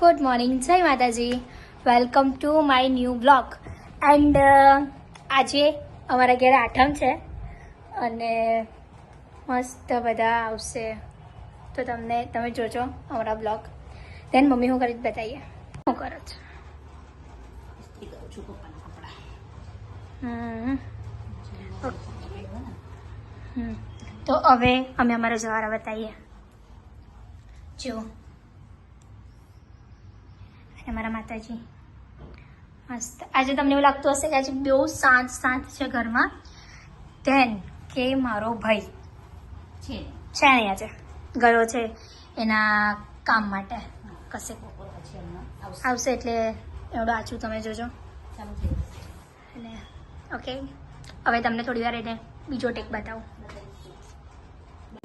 Good morning Jai Mataji welcome to my new vlog and આજે અમારા ઘેર આઠમ છે. અને મસ્ત બધા આવશે. તો તમને, તમે જોજો અમારા બ્લોગ દેન મમ્મી હું કરી બતાવીએ. હું કરો છો. તો હવે અમે અમારા જવારા બતાવીએ. જો. અને મારા માતાજી. મસ્ત. આજે તમને એવું લાગતું હશે કે આજે બહુ શાંત શાંત છે ઘરમાં. ધેન કે મારો ભાઈ. છે. છે નહીં આજે? ગયો છે એના કામ માટે. કશે આવશે. એટલે એવડું આછું તમે જોજો. એટલે અને ઓકે હવે તમને થોડી વાર એને બીજો ટેક બતાવું.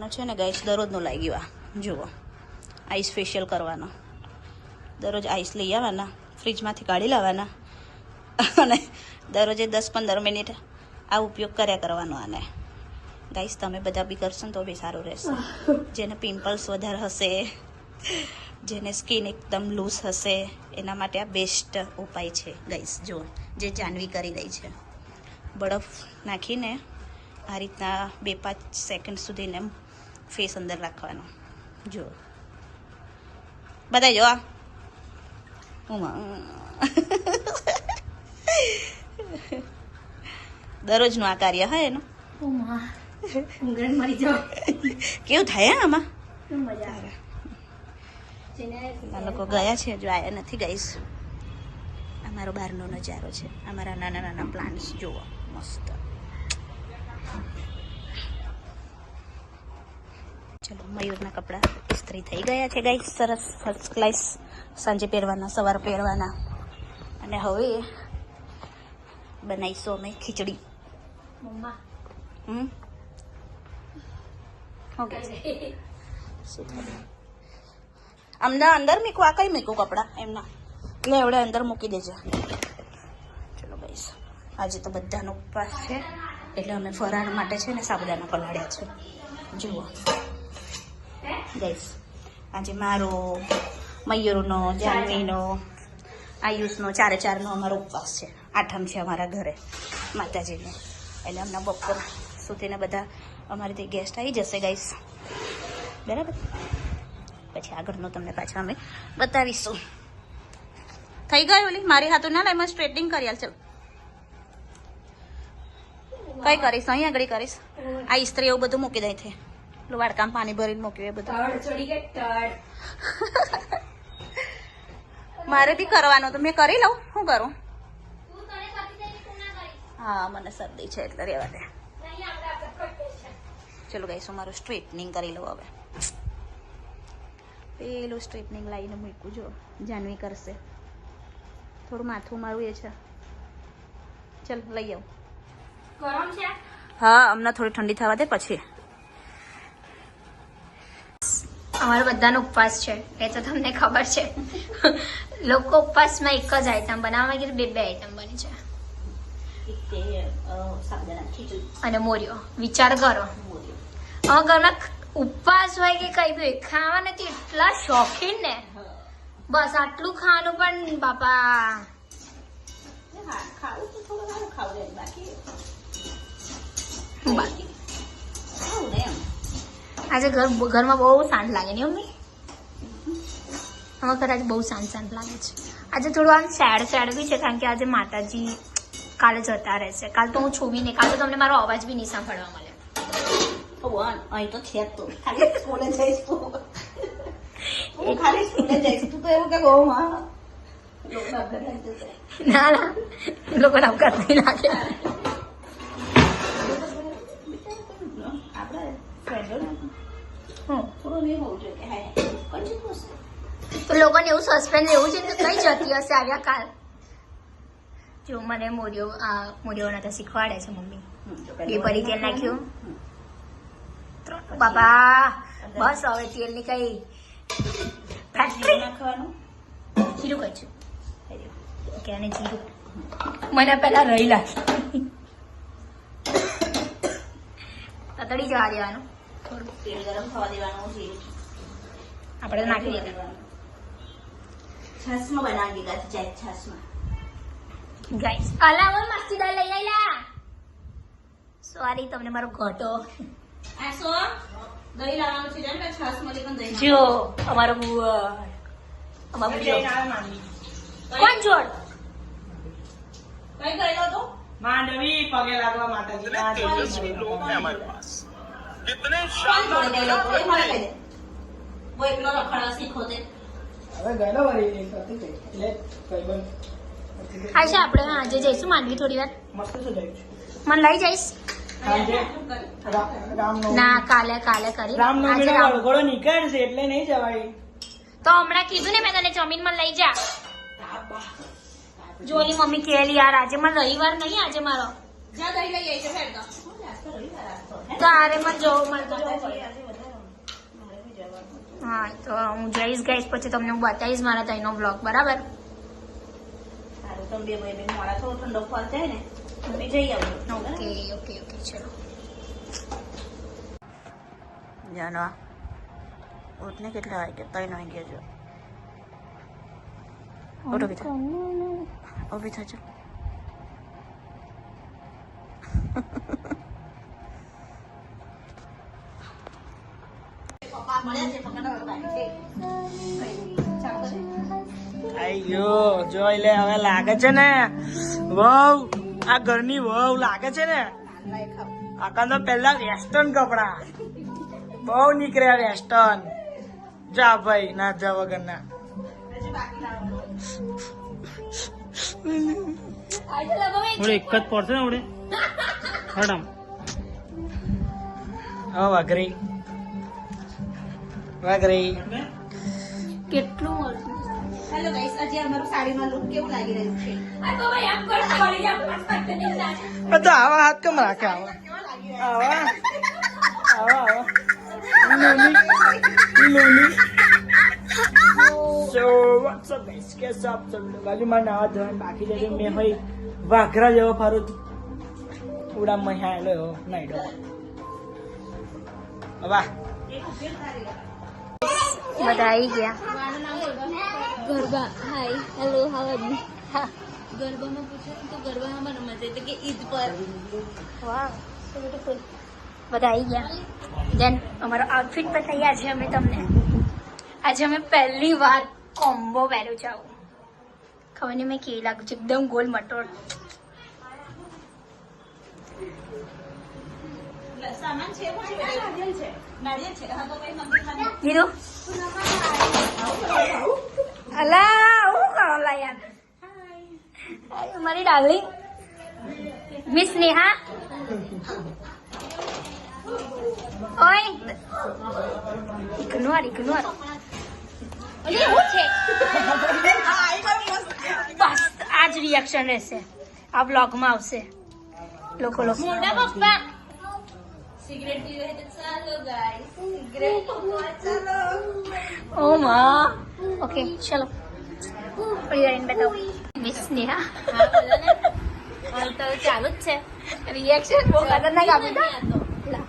છે ને ગાઈસ દરરોજનું લાગ્યું આ. જુઓ. આઈસ ફેશિયલ કરવાનો. દરરોજ આઈસ લઈ આવવાના, ફ્રીજમાંથી કાઢી લાવવાના. અને દરરોજે દસ પંદર મિનિટ આ ઉપયોગ કર્યા કરવાનો આને. ગાઈસ તમે બધા બી કરશો તો બી સારું રહેશે. જેને પિમ્પલ્સ વધારે હશે, જેને સ્કિન એકદમ લૂઝ હશે, એના માટે આ બેસ્ટ ઉપાય છે ગાઈસ જો જે જાનવી કરી રહી છે. બરફ નાખીને આ રીતના બે પાંચ સેકન્ડ સુધીને ફેસ અંદર રાખવાનો. જુઓ. બધા જો આ. દરરોજનું આ કાર્ય હા એનું? કેવું થાય હે આમાં? આ લોકો ગયા છે હજુ આયા નથી ગઈશ. અમારો બહારનો નજારો છે. અમારા નાના નાના પ્લાન્ટ્સ જુઓ. મસ્ત. ચલો મયુરના કપડાં ઇસ્ત્રી થઈ ગયા છે ગાઈ સરસ ફર્સ્ટ ક્લાસ સાંજે પહેરવાના સવારે પહેરવાના. અને હવે બનાવીશું અમે ખીચડી. હમ? ઓકે અમને અંદર આ કઈ મૂકું કપડાં? એમના. એટલે એવડે અંદર મૂકી દેજે. ચલો ગાઈસ આજે તો બધાનો ઉપવાસ છે. એટલે અમે ફરાર માટે છે ને સાબુદાના પલાળ્યા છે. જુઓ. ગઈશ આજે મારો મયુરનો જાનવીનો આયુષનો ચારે ચારનો અમારો ઉપવાસ છે. આઠમ છે અમારા ઘરે, માતાજીનો. એટલે હમણાં બપોર સુધીને બધા અમારી ત્યાં ગેસ્ટ આવી જશે ગાઈશ બરાબર? પછી આગળનું તમને પાછા અમે બતાવીશું. થઈ ગયું, ઓલી? મારી હાથું ના લાય સ્ટ્રેટિંગ કરી આલ, ચલ. કઈ કરીશ? અહીં આગળ કરીશ? આ ઇસ્ત્રી એવું બધું મૂકી દઈ છે પેલું વાડકામ પાણી ભરીને મૂક્યું એ બધું ગઈ મારે બી કરવાનું તો મેં કરી લઉં. શું કરું? હા મને શરદી છે એટલે રેવા દે. ચલો ગાઈસ હું મારું સ્ટ્રેટનિંગ કરી લઉં હવે. પેલું સ્ટ્રેટનિંગ લાવીને મૂક્યું જો. જાનવી કરશે. થોડું માથું મારું એ છે. ચલ લઈ આવું. ગરમ છે? હા હમણાં થોડી ઠંડી થવા દે પછી. અમારો બધાનો ઉપવાસ છે. એ તો તમને ખબર છે. લોકો ઉપવાસમાં એક જ આઈટમ બનાવવા કીધું બે બે આઈટમ બની છે. અને મોર્યો વિચાર કરો. અમારા ઘરમાં ઉપવાસ હોય કે કઈ બી ખાવાના તો એટલા શોખીન ને. બસ આટલું ખાવાનું પણ બાપા. બાકી આજે ઘર ઘરમાં બહુ શાંત લાગે ને મમ્મી અમારા ઘર આજે બહુ શાંત શાંત લાગે છે. આજે થોડું આમ સેડ સેડ બી છે કારણ કે આજે માતાજી કાલે જતા રહેશે કાલ તો હું છું બી નહીં. કાલ તો તમને મારો અવાજ બી નહીં સાંભળવા મળે. ભગવાન અહીં તો છે તો. ખાલી સ્કૂલે જઈશ તું. હું ખાલી સ્કૂલે જઈશ. તું તો એવું કે બહુ માં લોકો આગળ લઈ જશે. ના ના. એ લોકો નવકાર નહીં લાગે આપણે ફ્રેન્ડો ને હું થોડું નહીં હોવું જોઈએ કે હા કંઈ હશે તો લોકોને એવું સસ્પેન્સ એવું છે કે કઈ જતી હશે આવ્યા કાલ? જો મને મોરિયો આ મોરિયોના તો શીખવાડે છે મમ્મી. બે પરી તેલ નાખ્યું. બાબા બસ હવે તેલની કઈ ફેક્ટરી નાખવાનું? જીરું કઈ છું? કે અને જીરું. મને પહેલા રહી લાગે. તતડી જવા દેવાનું. થોડું તેલ ગરમ થવા દેવાનું જીરું આપણે નાખી દેવાનું છાસમાં બનાવી દીધા છે છાસમાં ગાઈસ અલાવો મસ્તી દા લઈ આયલા સોરી તમને મારો ઘટો આ સો દહીં લાવવાનું છે જાણ કે છાસમાંથી પણ દહીં જો અમારો બુઆ અમારો બુઆ કોણ જોડ કઈ ગયેલો તો માંડવી પગે લાગવા માતાજી કહી દે वो એકલો રખડવા શીખો તે હવે ગયેલો વળી એક હતી તે. એટલે ભાઈબંધ આજે આપણે આજે જઈશું માંડવી થોડી વાર. મસ્ત છે મને લઈ જઈશ. ના કાલે કાલે કરી. રામનવમી વળગોળો નીકળશે એટલે નહીં જવાય. તો હમણાં કીધું ને મેં તને જમીનમાં લઈ જા. જોની મમ્મી કેલી યાર આજે મને રવિવાર નહીં આજે મારો. જા દહીં લઈ આવી છે ફેર તો તો આરે મને જોવું મળતો હા તો હું જઈશ ગઈશ પછી તમને હું બતાવીશ મારા તઈનો બ્લોગ બરાબર? ઓકે ઓકે ઓકે ચલો. જાણવા ઉઠને કેટલા વાગ્યા ત્રણ વાગ્યા જો. ઉઠો બેટા ઊભી થજો આયો જોઈ લે હવે લાગે છે ને? વહુ આ ઘરની વહુ લાગે છે ને? આકા તો પેલા વેસ્ટર્ન કપડા. બહુ નીકળ્યા વેસ્ટર્ન જા ભાઈ ના જા વગરના. આપણે એક જ પડશે ને આપણે મેડમ હા વાઘરી. વાઘરી. કેટલું મોટું હેલો ગાઈસ આજે અમારું સાડીમાં લુક કેવું લાગી રહ્યું છે? આ તો આવા હાથ કેમ રાખે આવા? આવા આવા. આવા લોલી લોલી. So, what's up guys? કેસ આપ સબ? બાજુમાં નાવા ધોરણ બાકી છે મેં ભાઈ વાઘરા જેવો ફરું ઉડા મહ્યા એલો નાઈડો વાહ. બધા આવી ગયા garba hi hello how are you હા ગરબામાં પૂછ્યું તો ગરબામાં મને મજા એટલે કે ઈદ પર વાહ so beautiful. બધા આવી ગયા દેન અમારો આઉટફિટ પર તૈયાર છે અમે તમને આજે અમે પહેલી વાર કોમ્બો પહેર્યું છે આવું ખબર નહીં મેં કેવી લાગુ છું એકદમ ગોલ મટોળ સામાન છે પણ નારિયેલ છે નારિયેલ છે હા તો કઈ મંદિરમાં કીધું અલા હું કરો લા યાર હાય, મારી ડાર્લિંગ મિસ નેહા ઓય ઇગ્નોર ઇગ્નોર ઓલી હું છે બસ આ જ રિએક્શન રહેશે આ બ્લોગમાં આવશે લોકો લોકો મોટા પપ્પા સિગરેટ પી તો ચાલો ગાઈસ સિગરેટ ચાલો. ઓ માં. ઓકે ચલો. બતાવો મિસ નેહા હા બોલો ને. હાલ તો ચાલુ જ છે. રિએક્શન બહુ ખતરનાક આપી દો. લા.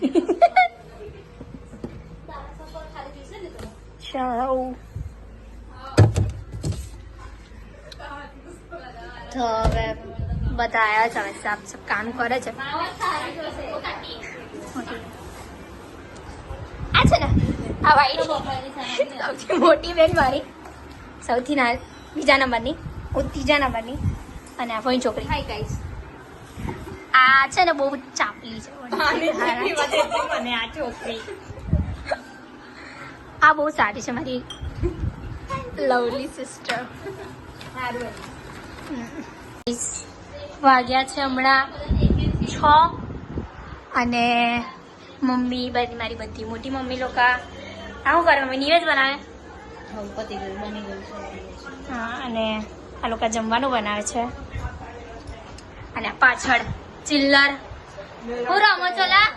ચલો. તો હવે બધા આવ્યા છે હવે સાફ સાફ કામ કરે છે. આ છે ને આ વાઈટ સૌથી મોટી બેન મારી. સૌથી ના બીજા નંબરની હું ત્રીજા નંબરની અને આ ફોઈ છોકરી. હાય ગાઈસ આ છે ને બહુ ચાપલી છે. આ છોકરી. આ બહુ સારી છે મારી લવલી સિસ્ટર વાગ્યા છે હમણાં છ અને મમ્મી બધી મારી બધી. મોટી મમ્મી લોકો આવું કરે મમ્મી નીરજ બનાવે? હા અને આ લોકો જમવાનું બનાવે છે. અને પાછળ ચિલ્લર. હું રમો ચોલા.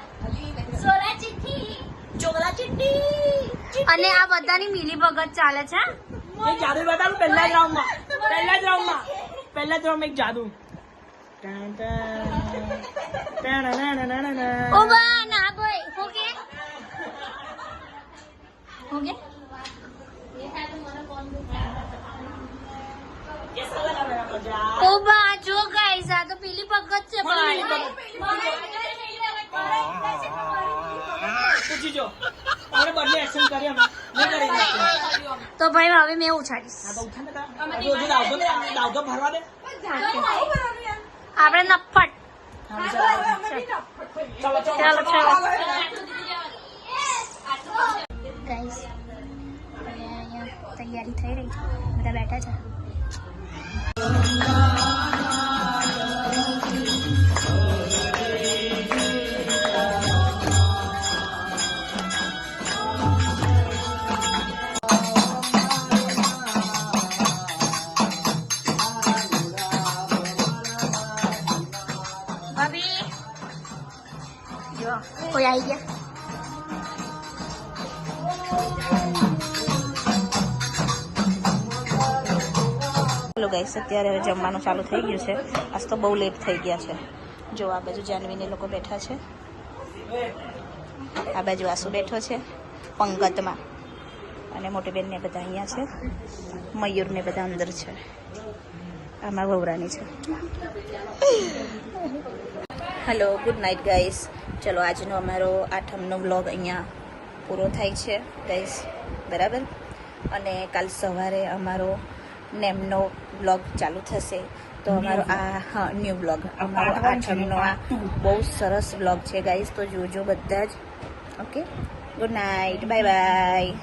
સોલા ચિઠ્ઠી. ચોલા ચિઠ્ઠી. અને આ બધાની મિલી ભગત ચાલે છે પહેલા જ રાઉન્ડમાં. પહેલા જ રાઉન્ડમાં. પહેલા તો અમે એક જાદુ ટાણ ટાણ. ટાણાણાણાણાણા. ઓ બા ના ભાઈ હું કે ઓકે ઓ બા જો ગાઈસ આ તો પેલી પગત છે ભાઈ પૂછી જો અમે બંને એક્શન કરીએ અમે નહીં કરી નાખીએ. તો ઉછાડીશ ને દે. આપણે નફટ. ચાલો, ચાલો. તૈયારી થઈ રહી છે. બધા બેઠા છે. હેલો ગાઈસ અત્યારે જમવાનું ચાલુ થઈ ગયું છે. આજ તો બહુ લેટ થઈ ગયા છે. જો આ બાજુ જાનવીને લોકો બેઠા છે. આ બાજુ આસુ બેઠો છે, પંગતમાં. અને મોટી બેનને બધા અહીંયા છે. મયુરને બધા અંદર છે. આમાં વવરાની છે. હલો ગુડ નાઇટ ગાઈસ ચલો, આજનો અમારો આઠમનો વ્લોગ અહીંયા પૂરો થાય છે ગાઈસ બરાબર? અને કાલ સવારે અમારો નેમનો બ્લોગ ચાલુ થશે. તો અમારો આ હા ન્યૂ બ્લોગ અમારો આઠમનો આ બહુ સરસ બ્લોગ છે ગાઈઝ તો જોજો બધા જ okay good night bye bye